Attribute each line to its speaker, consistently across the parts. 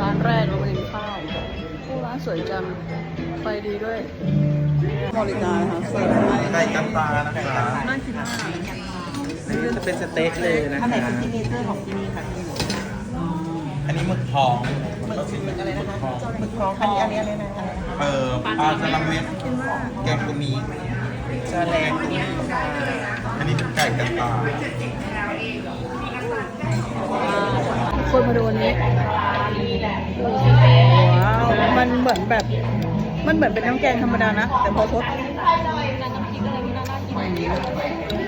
Speaker 1: ร้านแรกเราไปกินข้าวโอ้ร้านสวยจังไฟดีด้วย บริการนะคะเสิร์ฟให้
Speaker 2: ไก่กันปลานะคะ
Speaker 1: น่ากินมาก
Speaker 2: นี่จะเป็นสเต็กเลยนะ
Speaker 3: อันไหน
Speaker 2: คะ
Speaker 3: เป็นซิกเนเจอร์ของที่นี่คะพี่
Speaker 2: อันนี้หมึกทองก็คือหมึกอะไรนะคะทอง
Speaker 3: หมึกทองอันนี้อันนี้อันนี้นะอันนี้
Speaker 2: เออปลาจระเม็ดแกงกุมี
Speaker 3: จะแรงตัวนี้ค่ะ
Speaker 2: อันนี้เป็นไก่กันปลา
Speaker 1: คนมาดูวันนี้ ว้าว มันเหมือนแบบ มันเหมือนเป็นน้ำแกงธรรมดานะ แต่พอทด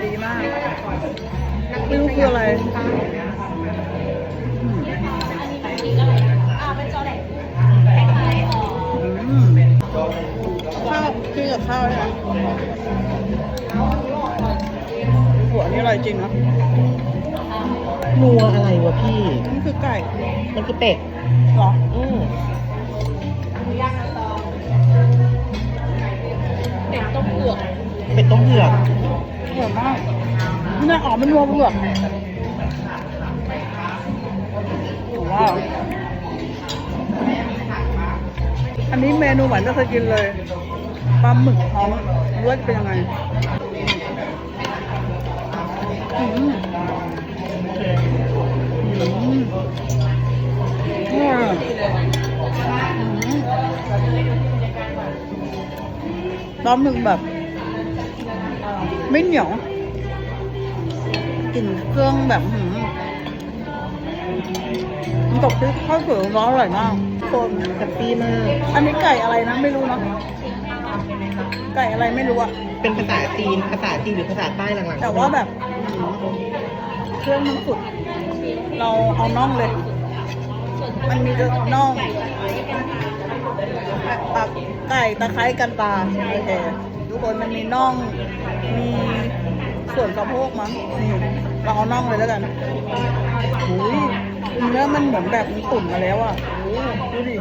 Speaker 1: ดีมาก ไม่รู้คืออะไรอืมข้าวกินกับข้าวใช่ไหมหัวนี่อร่อยจริงนะ
Speaker 3: นัวอะไรวะพี่
Speaker 1: นี่คือไก่
Speaker 3: มันคือเป็ด
Speaker 1: เหรอ
Speaker 3: อืม
Speaker 1: เป็ดต้มเผือก
Speaker 3: เป็ดต้มเผือก
Speaker 1: อร่อยมากนี่นะอ๋อมันนัวเผือกว้าวอันนี้เมนูเหมือนที่เคยกินเลยปลาหมึกท้องรสเป็นยังไงอืม อืมอืมปลาหมึกแบบ ไม่เหนียวกลิ่นเครื่องแบบหืมมันตกที่ข้าวสวยร้อนอร่อยมากคน
Speaker 3: แฮปปี้มาก
Speaker 1: อันนี้ไก่อะไรนะไม่รู้นะไก่อะไรไม่รู้อะ
Speaker 3: เป็นภาษาจีนภาษาจีนหรือภาษาใต้หลังๆ
Speaker 1: แต่ว่าแบบหืมเครื่องมันสุด เราเอาน่องเลย มันมีน่องตักไก่ตะไคร้กันตาโอเคทุกคนมันมีน่อง มีส่วนสะโพกมั้งนี่เราเอาน่องเลยแล้วกันอุ้ยเนื้อมันเหมือนแบบมันตุ๋นมาแล้วอะโอ้ดูดิ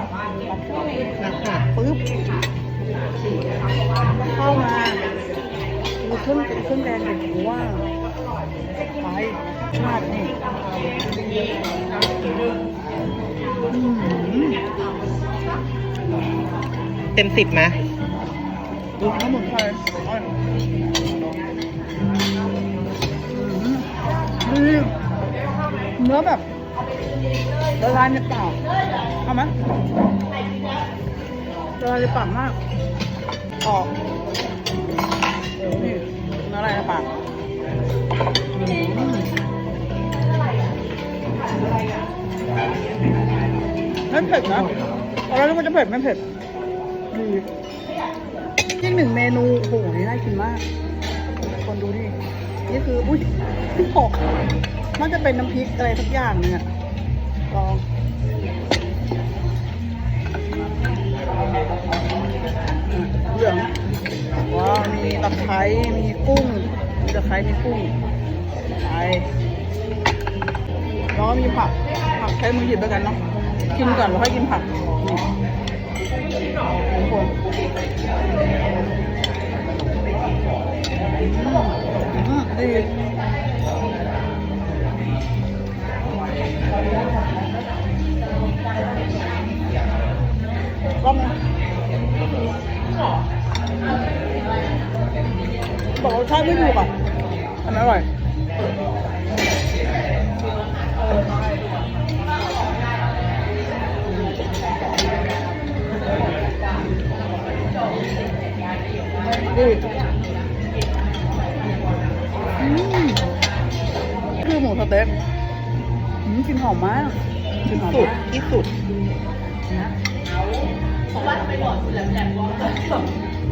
Speaker 1: ห
Speaker 3: นะคะ
Speaker 1: ปึ๊บเข้ามาดูเครื่องเครื่องแดงเลยผมว่า ไปชาตินี่
Speaker 3: เต็มสิบไหม
Speaker 1: ดูข้าวหมุนไพรอร่อยอืมดีเนื้อแบบละลายในปากเอาไหมละลายในปากมากออกนี่อละลายในปาก ไม่เผ็ดนะตอนแรกนึกว่าจะเผ็ดไม่เผ็ดดีที่หนึ่งเมนูโอ้โหนี่น่ากินมาก คนดูดิ นี่คือ อุ้ยหกน่าจะเป็นน้ำพริกอะไรสักอย่างเนี่ยลองอะเหลืองว้าวมีตะไคร้มีกุ้งมีตะไคร้มีกุ้งไปแล้วก็มีผัก ผักใช้มือหยิบแล้วกันเนาะกินก่อนแล้วค่อยกินผักนี่ทุกคนอืมดีลองบอกรสชาติไม่ถูกอะอันนั้นอร่อย คือหมูสะเต๊ะอืมกลินหอมมากกลินหอม
Speaker 3: สุด
Speaker 1: มาก
Speaker 3: ที่สุด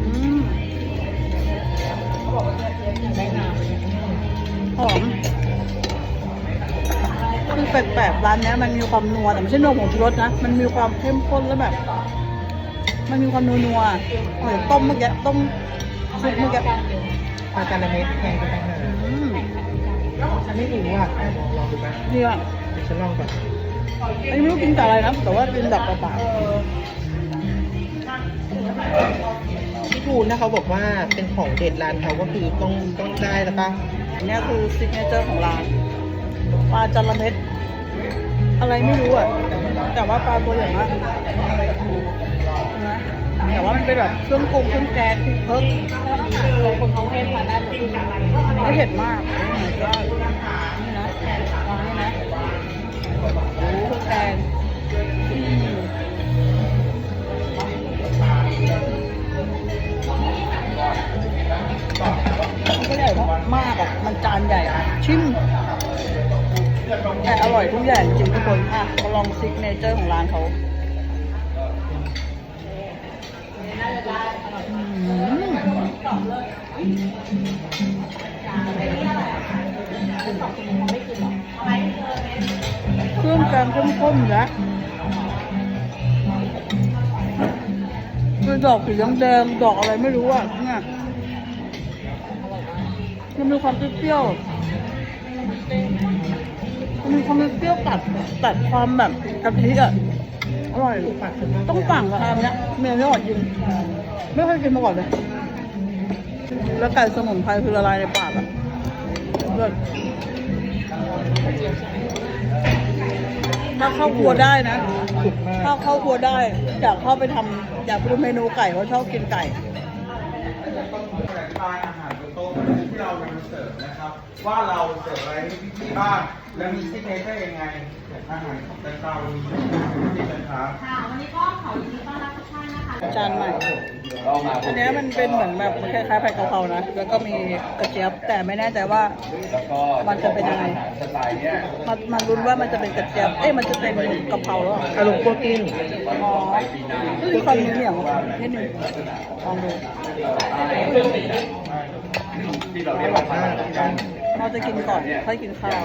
Speaker 1: อืมหอมคือแปลกๆร้านเนี้ยมันมีความนัวแต่ไม่ใช่นัวผงชูรสนะ มันมีความเข้มข้นแล้วแบบ มันมีความนัวนัวๆเหมือนต้มเมื่อกี้ต้มซุปเมื่อกี้
Speaker 3: ปลาจาระเม็ดแพงกันไปหน่อย
Speaker 1: อืม
Speaker 3: ฉันไม่รู้อะลองลองดูไหม
Speaker 1: ดีอะ
Speaker 3: เดี๋ยวฉันลองก่อน
Speaker 1: อันนี้ไม่รู้กินกับอะไรนะแต่ว่ากินแบบเปล่า
Speaker 3: พี่ทูนนะเขาบอกว่าเป็นของเด็ดร้านเขาก็คือต้องต้องได้แล้วปะ
Speaker 1: อันนี้คือซิกเนเจอร์ของร้านปลาจาระเม็ดอะไรไม่รู้อะแต่ว่าปลาตัวใหญ่มาก แต่ว่ามันเป็นแบบเครื่องปรุงเครื่องแกงพริกเพิ่มคนเขาเทศมาได้ไม่เผ็ดมากก็นี่นะวางนี่นะโอ้เครื่องแกงอืมมันก็ใหญ่มากอะมันจานใหญ่อะชิมแต่อร่อยทุกอย่างจริงทุกคนอะมาลองซิกเนเจอร์ของร้านเขาอืม เครื่องแกงเข้มข้นอยู่แล้วคือดอกสีแดงๆดอกอะไรไม่รู้อะเนี่ยมันมีความเปรี้ยวมันมีความเปรี้ยวตัดตัดความแบบกะทิอะ อร่อย ต้องสั่งกับอันเนี้ยเมียไม่อดกินไม่เคยกินมาก่อนเลย แล้วไก่สมุนไพรคือละลายในปากอะเลิศถ้าเข้าครัวได้นะ
Speaker 3: สุกมาก
Speaker 1: ถ้าเข้าครัวได้อยากเข้าไปทำอยากไปดูเมนูไก่เพราะชอบกินไก่
Speaker 2: ทานอาหารบนโต๊ะที่เรานำเสิร์ฟนะครับ ว่าเราเสิร์ฟอะไรให้พี่ๆบ้างและมีซิกเนเจอร์ยังไงอาหารของแต่เรามีที่นะครับ
Speaker 4: ค่ะ วันนี้ก็ขอยินดีต้อนรับทุกท่านนะคะ
Speaker 1: จานใหม่ อันเนี้ยมันเป็นเหมือนแบบคล้ายๆผัดกะเพรานะ แล้วก็มีกระเจี๊ยบ แต่ไม่แน่ใจว่า มันจะเป็นยังไงมันมันรุ้นว่ามันจะเป็นกระเจี๊ยบ เอ้ยมันจะเป็นกะเพราหรือเปล่า
Speaker 3: อารมณ์คั่วกลิ้ง
Speaker 1: อ๋อก็มีความเหนียวๆนิดนึงลองดู
Speaker 3: อร่อยมาก
Speaker 1: เราจะกินก่อนค่อยกินข้าว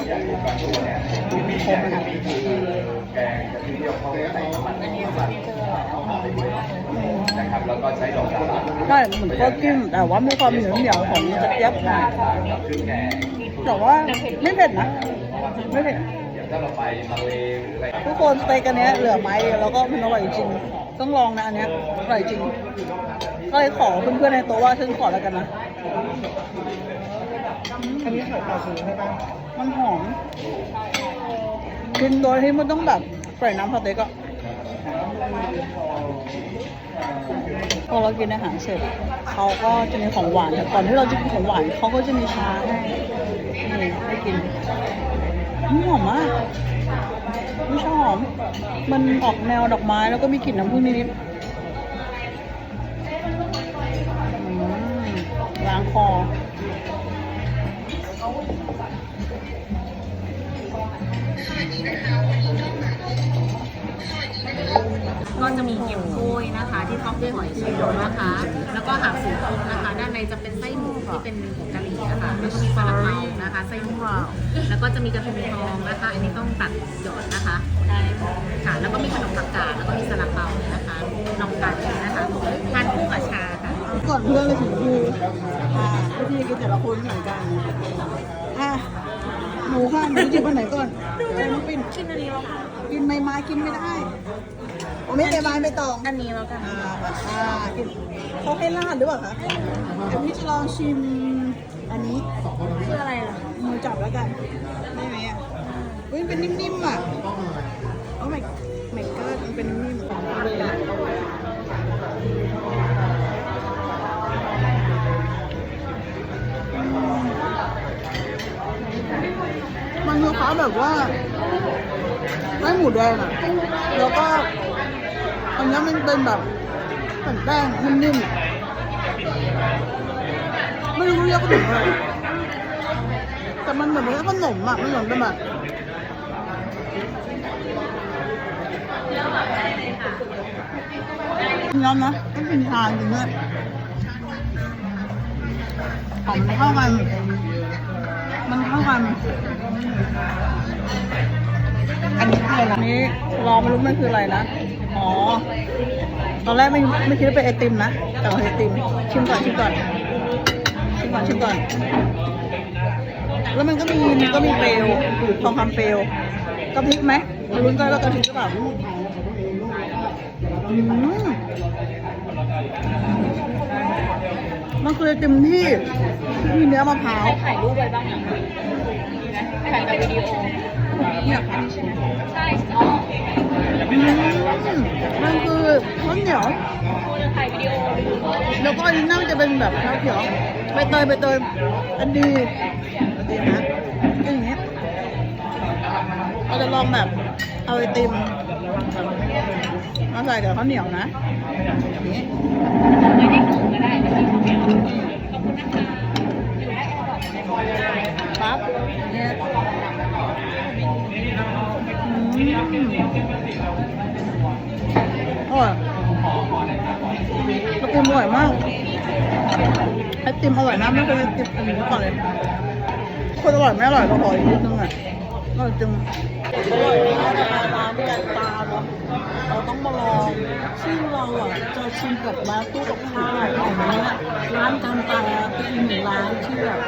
Speaker 1: มีคมนะคะใช่เหมือนก็กินแต่ว่ามีความเหนียวเหนียวๆของกระเจี๊ยบหน่อยแต่ว่าไม่เผ็ดนะไม่เผ็ดทุกคนสเต็กอันเนี้ยเหลือไม้เดียวแล้วก็มันอร่อยจริงต้องลองนะอันเนี้ยอร่อยจริงก็เลยขอเพื่อนๆในโต๊ะว่าฉันขอแล้วกันนะ
Speaker 3: อันนี้ไข่ปลาทูใช่ปะ
Speaker 1: มันหอมกินโดยที่ไม่ต้องแบบใส่น้ำสเต็กอะพอเรากินอาหารเสร็จเขาก็จะมีของหวานแต่ก่อนที่เราจะกินของหวานเขาก็จะมีชาให้นี่ให้กินอืมหอมมากไม่ชอบหอมมันออกแนวดอกไม้แล้วก็มีกลิ่นน้ำผึ้งนิดๆ
Speaker 4: ก็จะมีเกี๊ยวโค้ยนะคะ ที่ท็อปด้วยหอยเชลล์นะคะ แล้วก็หักสีโค้งนะคะ ด้านในจะเป็นไส้หมูที่เป็นผงกะหรี่นะคะแล้วก็มีซาลาเปานะคะไส้หมูแล้วก็จะมีกระเทียมทองนะคะ อันนี้ต้องตัดหยอดนะคะค่ะแล้วก็มีขนมผักกาดแล้วก็มีซาลาเปานะคะน้องกันนะคะทานคู่กับชาค่ะ
Speaker 1: ก่อนเพื่อนเลยถึงคือ วิธีกินแต่ละคนไม่เหมือนกันอะหนูค่ะหนูจะหยิบอันไหนก่อนเดี๋ยวน้องปิ่น
Speaker 4: กินอันนี้แล้วค่ะ
Speaker 1: กินใบไม้กินไม่ได้โอ้ไม่ใบไม้ไม่ตอง
Speaker 4: อันนี้แล้วกัน
Speaker 1: อ่าอ่ากินเขาให้ราดหรือเปล่าคะเดี๋ยวพี่จะลองชิมอันนี้
Speaker 4: คืออะไรล่ะ
Speaker 1: มือจับแล้วกันได้ไหมอะอุ้ยมันเป็นนิ่มๆอะโอ้ my my god มันเป็นนิ่มๆ แบบว่าไม่หมูแดงอะ แล้วก็อันนี้มันเป็นแบบแผ่นแป้งนิ่มๆไม่รู้เรียกว่าถึงอะไรแต่มันเหมือนเป็นขนมอะมันเหมือนเป็นแบบย้ำนะต้องกินทานจริงด้วยหอมเข้ากัน มันเข้ากัน
Speaker 3: อันนี้คืออะไร
Speaker 1: อันนี้รอไม่รู้มันคืออะไรนะ อ๋อ ตอนแรกไม่ไม่คิดว่าเป็นไอติมนะ แต่ว่าไอติม ชิมก่อนชิมก่อน ชิมก่อนชิมก่อน แล้วมันก็มีมันก็มีเปลวทองคำเปลวกระพริบไหมมาลุ้นกันว่ากระพริบหรือเปล่าอืม มันคือไอติมที่ที่มีเนื้อมะพร้าว
Speaker 4: ถ่ายรูปไว้บ้างนะถ่ายกับวิดีโอ
Speaker 1: เนี่ยใช่มันคือข้าวเหนียวแล้วก็อันนี้น่าจะเป็นแบบข้าวเขียวใบเตยใบเตยอันดีอันดีนะกินอย่างนี้เราจะลองแบบเอาไอติมมาใส่กับข้าวเหนียวนะอย่างนี้ ปั๊บเนี่ยอร่อยไอติมอร่อยมากไอติมอร่อยมากไม่เคยไอติมมาก่อนเลยคนอร่อยไม่อร่อยเราขออีกนิดนึงอะอร่อยจริงอร่อยมากนะคะร้านกันตาเนาะ มาลองซึ่งเราอะจะชิมกับร้านตู้กับข้าวอย่างเงี้ยร้านกันตาเป็นอีกหนึ่งร้านที่แบบ